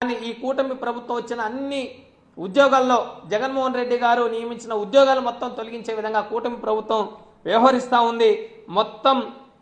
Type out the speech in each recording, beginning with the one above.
కానీ ఈ కూటమి ప్రభుత్వం వచ్చిన అన్ని ఉద్యోగాల్లో జగన్మోహన్ రెడ్డి గారు నియమించిన ఉద్యోగాలు మొత్తం తొలగించే విధంగా కూటమి ప్రభుత్వం వ్యవహరిస్తూ ఉంది. మొత్తం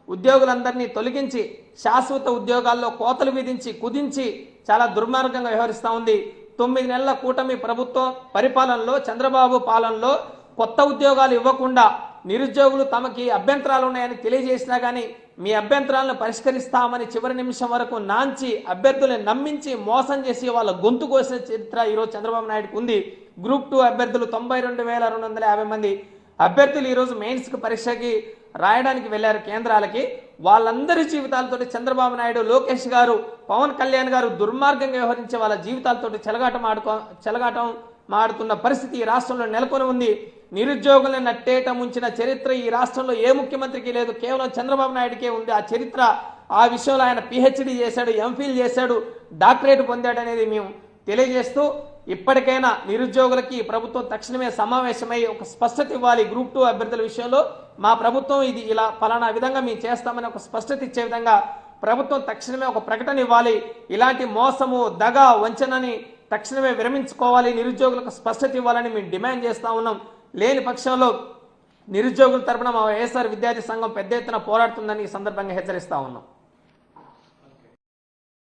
ఉద్యోగులందరినీ తొలగించి శాశ్వత ఉద్యోగాల్లో కోతలు విధించి కుదించి చాలా దుర్మార్గంగా వ్యవహరిస్తూ ఉంది. తొమ్మిది నెలల కూటమి ప్రభుత్వం పరిపాలనలో చంద్రబాబు పాలనలో కొత్త ఉద్యోగాలు ఇవ్వకుండా నిరుద్యోగులు తమకి అభ్యంతరాలు ఉన్నాయని తెలియజేసినా కానీ మీ అభ్యంతరాలను పరిష్కరిస్తామని చివరి నిమిషం వరకు నాంచి అభ్యర్థులను నమ్మించి మోసం చేసి వాళ్ళ గొంతు కోసిన చరిత్ర ఈరోజు చంద్రబాబు నాయుడుకు ఉంది. గ్రూప్ టూ అభ్యర్థులు తొంభై రెండు వేల రెండు వందల యాభై మంది అభ్యర్థులు ఈరోజు మెయిన్స్కి పరీక్షకి రాయడానికి వెళ్ళారు కేంద్రాలకి. వాళ్ళందరి జీవితాలతోటి చంద్రబాబు నాయుడు లోకేష్ గారు పవన్ కళ్యాణ్ గారు దుర్మార్గంగా వ్యవహరించే వాళ్ళ జీవితాలతోటి చెలగాటం ఆడుకో చెలగాటం మాడుతున్న పరిస్థితి ఈ రాష్ట్రంలో నెలకొని ఉంది. నిరుద్యోగులను నట్టేట ముంచిన చరిత్ర ఈ రాష్ట్రంలో ఏ ముఖ్యమంత్రికి లేదు. కేవలం చంద్రబాబు నాయుడుకే ఉంది. ఆ చరిత్ర ఆ విషయంలో ఆయన పిహెచ్డి చేశాడు ఎంఫిల్ చేశాడు డాక్టరేట్ పొందాడు అనేది మేము తెలియజేస్తూ ఇప్పటికైనా నిరుద్యోగులకి ప్రభుత్వం తక్షణమే సమావేశమై ఒక స్పష్టత ఇవ్వాలి. గ్రూప్ టూ అభ్యర్థుల విషయంలో మా ప్రభుత్వం ఇది ఇలా ఫలానా విధంగా మేము చేస్తామని ఒక స్పష్టత ఇచ్చే విధంగా ప్రభుత్వం తక్షణమే ఒక ప్రకటన ఇవ్వాలి. ఇలాంటి మోసము దగ వంచనని తక్షణమే విరమించుకోవాలి. నిరుద్యోగులకు స్పష్టత ఇవ్వాలని మేము డిమాండ్ చేస్తా ఉన్నాం. లేని పక్షంలో నిరుద్యోగుల తరపున మా వైఎస్ఆర్ విద్యార్థి సంఘం పెద్ద ఎత్తున పోరాడుతుందని ఈ సందర్భంగా హెచ్చరిస్తా ఉన్నాం.